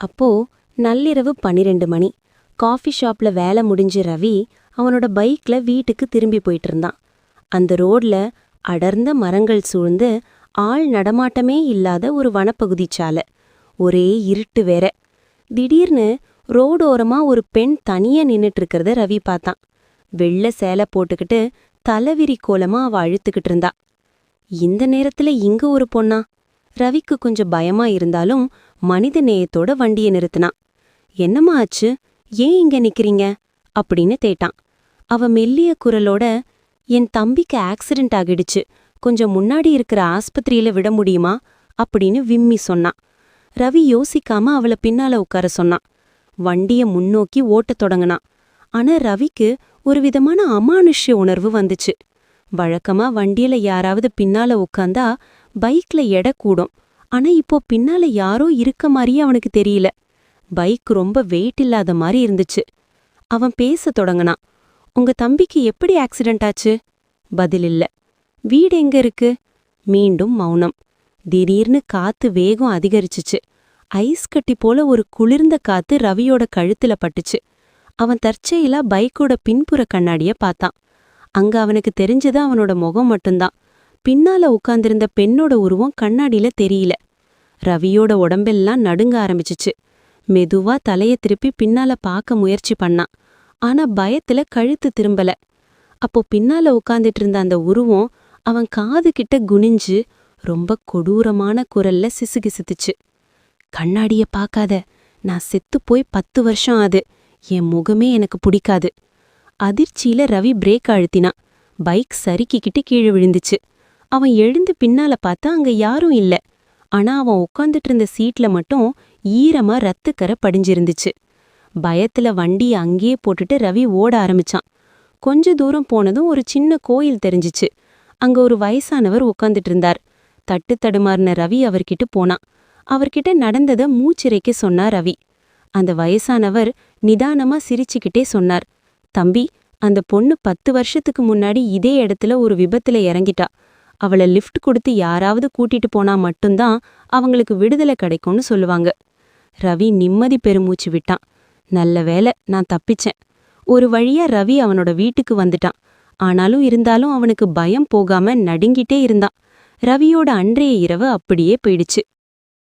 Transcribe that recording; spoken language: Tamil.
அப்போ நள்ளிரவு பன்னிரெண்டு மணி. காஃபி ஷாப்ல வேலை முடிஞ்சு ரவி அவனோட பைக்ல வீட்டுக்கு திரும்பி போயிட்டு இருந்தான் அந்த ரோட்ல அடர்ந்த மரங்கள் சூழ்ந்து ஆள் நடமாட்டமே இல்லாத ஒரு வனப்பகுதி சாலை. ஒரே இருட்டு வேற. திடீர்னு ரோடோரமா ஒரு பெண் தனியா நின்னுட்டு இருக்கிறத ரவி பார்த்தான். வெள்ளை சேலை போட்டுக்கிட்டு தலைவிரி கோலமா அவ அழுத்துக்கிட்டு இருந்தா இந்த நேரத்துல இங்க ஒரு பொண்ணா? ரவிக்கு கொஞ்சம் பயமா இருந்தாலும் மனித நேயத்தோட வண்டியை நிறுத்தினான் என்னம்மா ஆச்சு? ஏன் இங்க நிக்கிறீங்க? அப்படின்னு தேட்டான். அவ மெல்லிய குரலோட என் தம்பிக்கு ஆக்சிடென்ட் ஆகிடுச்சு. கொஞ்சம் முன்னாடி இருக்கிற ஆஸ்பத்திரியில விட முடியுமா? அப்படின்னு விம்மி சொன்னான். ரவி யோசிக்காம அவள பின்னால உட்கார சொன்னான். வண்டிய முன்னோக்கி ஓட்டத் தொடங்குனான். ஆனா ரவிக்கு ஒரு விதமான அமானுஷ்ய உணர்வு வந்துச்சு. வழக்கமா வண்டியில யாராவது பின்னால உட்காந்தா பைக்ல எடை கூடும் ஆனா இப்போ பின்னால யாரோ இருக்க மாதிரியே அவனுக்கு தெரியல. பைக் ரொம்ப வெயிட் இல்லாத மாதிரி இருந்துச்சு. அவன் பேச தொடங்குனான். உங்க தம்பிக்கு எப்படி ஆக்சிடென்ட் ஆச்சு? பதில் இல்ல. வீடு எங்க இருக்கு? மீண்டும் மௌனம். திடீர்னு காத்து வேகம் அதிகரிச்சுச்சு. ஐஸ் கட்டி போல ஒரு குளிர்ந்த காத்து ரவியோட கழுத்துல பட்டுச்சு. அவன் தற்செயலா பைக்கோட பின்புற கண்ணாடிய பார்த்தான். அங்க அவனுக்கு தெரிஞ்சது அவனோட முகம் மட்டும்தான். பின்னால உட்கார்ந்திருந்த பெண்ணோட உருவம் கண்ணாடியில தெரியல. ரவியோட உடம்பெல்லாம் நடுங்க ஆரம்பிச்சுச்சு. மெதுவா தலைய திருப்பி பின்னால பார்க்க முயற்சி பண்ணான் ஆனா பயத்துல கழுத்து திரும்பல. அப்போ பின்னால உட்கார்ந்துட்டு இருந்த அந்த உருவம் அவன் காது கிட்ட குனிஞ்சு ரொம்ப கொடூரமான குரல்ல சிசுகிசுத்துச்சு. கண்ணாடிய பார்க்காத. நான் செத்து போய் பத்து வருஷம் ஆது என் முகமே எனக்கு பிடிக்காது. அதிர்ச்சியில ரவி பிரேக் அழுத்தினான் பைக் சறுக்கிக்கிட்டு கீழே விழுந்துச்சு. அவன் எழுந்து பின்னால பார்த்தா அங்க யாரும் இல்ல. ஆனா அவன் உட்காந்துட்டு இருந்த சீட்ல மட்டும் ஈரமா ரத்துக்கரை படிஞ்சிருந்துச்சு. பயத்துல வண்டியை அங்கேயே போட்டுட்டு ரவி ஓட ஆரம்பிச்சான். கொஞ்ச தூரம் போனதும் ஒரு சின்ன கோயில் தெரிஞ்சுச்சு. அங்க ஒரு வயசானவர் உட்காந்துட்டு இருந்தார். தட்டு தடுமாறின ரவி அவர்கிட்ட போனான். அவர்கிட்ட நடந்தத மூச்சிறைக்க சொன்னார் ரவி. அந்த வயசானவர் நிதானமா சிரிச்சுக்கிட்டே சொன்னார். தம்பி அந்த பொண்ணு பத்து வருஷத்துக்கு முன்னாடி இதே இடத்துல ஒரு விபத்துல இறங்கிட்டா. அவள லிஃப்ட் கொடுத்து யாராவது கூட்டிட்டு போனா மட்டும்தான் அவங்களுக்கு விடுதலை கிடைக்கும்னு சொல்லுவாங்க. ரவி நிம்மதி பெருமூச்சு விட்டான். நல்ல வேலை நான் தப்பிச்சேன். ஒரு வழியா ரவி அவனோட வீட்டுக்கு வந்துட்டான். ஆனாலும் இருந்தாலும் அவனுக்கு பயம் போகாம நடுங்கிட்டே இருந்தான். ரவியோட அன்றைய இரவு அப்படியே போயிடுச்சு.